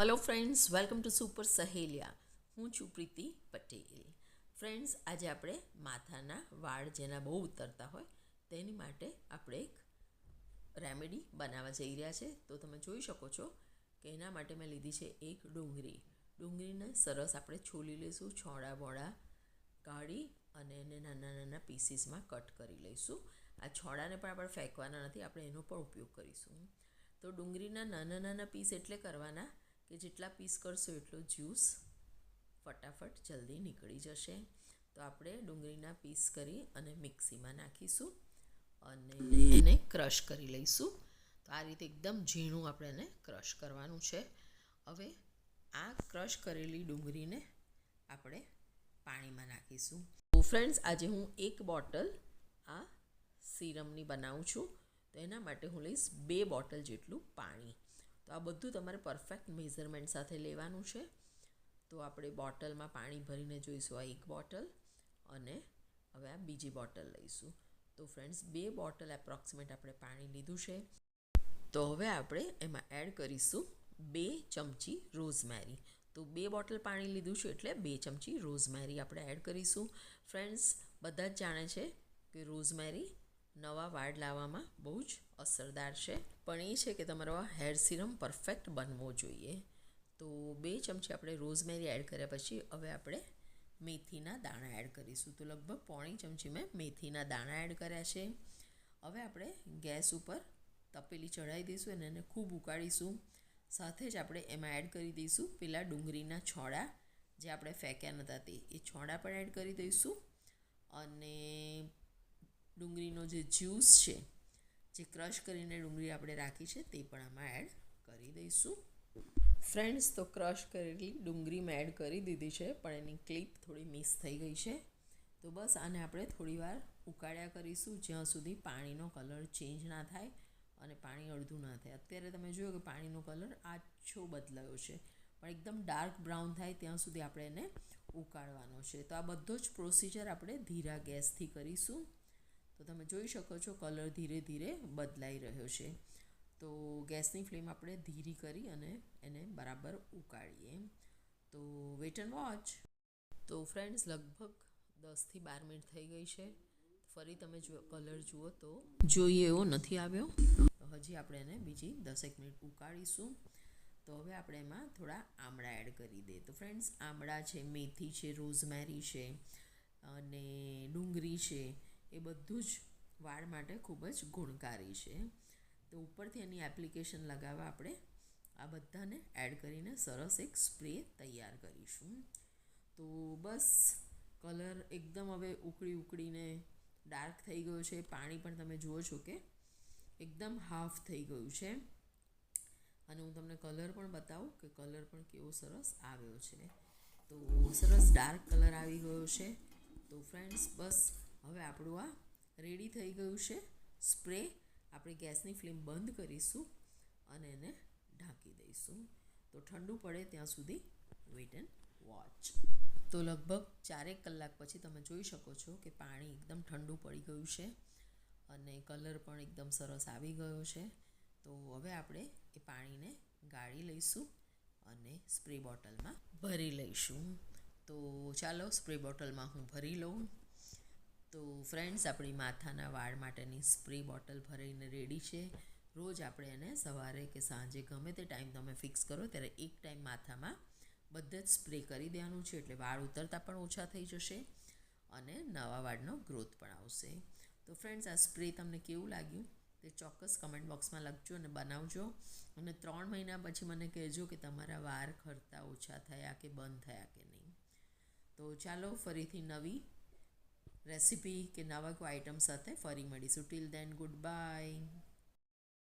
Hello friends welcome to super Saheliya હું છું પ્રીતિ Patel. Friends આજે આપણે માથાના વાળ જેના બહુ ઉતરતા હોય, તેની માટે આપણે એક રેમેડી બનાવવા જઈ રહ્યા છે. તો તમે જોઈ શકો છો કે એના માટે મેં લીધી છે એક ડુંગળી. ડુંગળીને સરસ આપણે છોલી લઈશું, છોડા બોડા કાઢી અને એને નાના નાના પીસીસમાં કટ કરી લઈશું. આ છોડાને પણ આપણે ફેંકવાના નથી, આપણે એનો પણ ઉપયોગ કરીશું. તો ડુંગળીના નાના નાના પીસ એટલે કરવાના કે જેટલા પીસ કરશો એટલો જ્યુસ ફટાફટ જલ્દી નીકળી જશે. તો આપણે ડુંગળીના પીસ કરી અને મિક્સીમાં નાખીશું અને એને ક્રશ કરી લઈશું. તો આ રીતે એકદમ ઝીણું આપણે એને ક્રશ કરવાનું છે. હવે આ ક્રશ કરેલી ડુંગળીને આપણે પાણીમાં નાખીશું. તો ફ્રેન્ડ્સ આજે હું એક બોટલ આ સિરમની બનાવું છું. તો એના માટે હું લઈશ બે બોટલ જેટલું પાણી. તો આ બધું તમારે પરફેક્ટ મેઝરમેન્ટ સાથે લેવાનું છે. તો આપણે બોટલમાં પાણી ભરીને જોઈશું આ એક બોટલ અને હવે આ બીજી બોટલ લઈશું. તો ફ્રેન્ડ્સ બે બોટલ એપ્રોક્સિમેટ આપણે પાણી લીધું છે. તો હવે આપણે એમાં એડ કરીશું બે ચમચી રોઝમેરી તો બે બોટલ પાણી લીધું છે એટલે બે ચમચી રોઝમેરી આપણે એડ કરીશું. ફ્રેન્ડ્સ બધા જ જાણે છે કે રોઝમેરી નવા વાળ લાવવામાં બહુ જ અસરદાર છે. પણ એ છે કે તમારો આ હેર સિરમ પરફેક્ટ બનવો જોઈએ. તો બે ચમચી આપણે રોઝમેરી એડ કર્યા પછી હવે આપણે મેથીના દાણા એડ કરીશું. તો લગભગ પોણી ચમચી મેં મેથીના દાણા એડ કર્યા છે. હવે આપણે ગેસ ઉપર તપેલી ચઢાવી દઈશું અને એને ખૂબ ઉકાળીશું. સાથે જ આપણે એમાં એડ કરી દઈશું પેલા ડુંગળીના છોડા. જે આપણે ફેંક્યા નહોતા તે, એ છોડા પણ એડ કરી દઈશું. અને ડુંગળીનો જે જ્યુસ છે, જે ક્રશ કરીને ડુંગળી આપણે રાખી છે, તે પણ આમાં એડ કરી દઈશું. ફ્રેન્ડ્સ તો ક્રશ કરેલી ડુંગળી મેં એડ કરી દીધી છે, પણ એની ક્લિપ થોડી મિસ થઈ ગઈ છે. તો બસ આને આપણે થોડીવાર ઉકાળ્યા કરીશું, જ્યાં સુધી પાણીનો કલર ચેન્જ ના થાય અને પાણી અડધું ના થાય. અત્યારે તમે જોયો કે પાણીનો કલર આછો બદલાયો છે, પણ એકદમ ડાર્ક બ્રાઉન થાય ત્યાં સુધી આપણે એને ઉકાળવાનો છે. તો આ બધો જ પ્રોસિજર આપણે ધીરા ગેસથી કરીશું. તો તમે જોઈ શકો છો કલર ધીરે ધીરે બદલાઈ રહ્યો છે. તો ગેસની ફ્લેમ આપણે ધીરી કરી અને એને બરાબર ઉકાળીએ. તો વેટ એન્ડ વોચ. તો ફ્રેન્ડ્સ, લગભગ દસથી બાર મિનિટ થઈ ગઈ છે. ફરી તમે જો, કલર જુઓ તો જોઈએ એવો નથી આવ્યો. હજી આપણે એને બીજી દસેક મિનિટ ઉકાળીશું. તો હવે આપણે એમાં થોડા આમળા એડ કરી દઈએ. તો ફ્રેન્ડ્સ, આમળા છે, મેથી છે, રોઝમેરી છે અને ડુંગળી છે. એ બધું જ વાળ માટે ખૂબ જ ગુણકારી છે. તો ઉપરથી એની એપ્લિકેશન લગાવવા આપણે આ બધાને એડ કરીને સરસ એક સ્પ્રે તૈયાર કરીશું. તો બસ કલર એકદમ હવે ઉકળી ઉકળીને ડાર્ક થઈ ગયો છે. પાણી પણ તમે જુઓ છો કે એકદમ હાફ થઈ ગયું છે. અને હું તમને કલર પણ બતાવું કે કલર પણ કેવો સરસ આવ્યો છે. તો સરસ ડાર્ક કલર આવી ગયો છે. તો ફ્રેન્ડ્સ બસ હવે આપણું આ રેડી થઈ ગયું છે. સ્પ્રે આપણે ગેસની ફ્લેમ બંધ કરીશું અને એને ઢાંકી દઈશું. તો ઠંડુ પડે ત્યાં સુધી વેટ એન્ડ વોચ તો લગભગ ચારેક કલાક પછી તમે જોઈ શકો છો કે પાણી એકદમ ઠંડુ પડી ગયું છે અને કલર પણ એકદમ સરસ આવી ગયો છે. તો હવે આપણે એ પાણીને ગાળી લઈશું અને સ્પ્રે બોટલમાં ભરી લઈશું. તો ચાલો સ્પ્રે બોટલમાં હું ભરી લઉં. તો ફ્રેન્ડ્સ આપણી માથાના વાળ માટેની સ્પ્રે બોટલ ભરીને રેડી છે. રોજ આપણે એને સવારે કે સાંજે ગમે તે ટાઈમ તમે ફિક્સ કરો, ત્યારે એક ટાઈમ માથામાં બધે જ સ્પ્રે કરી દેવાનું છે, એટલે વાળ ઉતરતા પણ ઓછા થઈ જશે અને નવા વાળનો ગ્રોથ પણ આવશે. તો ફ્રેન્ડ્સ આ સ્પ્રે તમને કેવું લાગ્યું? તે ચોક્કસ કમેન્ટ બોક્સમાં લખજો અને બનાવજો. અને ત્રણ મહિના પછી મને કહેજો કે તમારા વાળ ખરતા ઓછા થયા કે બંધ થયા કે નહીં. તો ચાલો ફરીથી નવી રેસિપી કે નવા કોઈ આઇટમ સાથે ફરી મળીશું. ટીલ દેન ગુડ બાય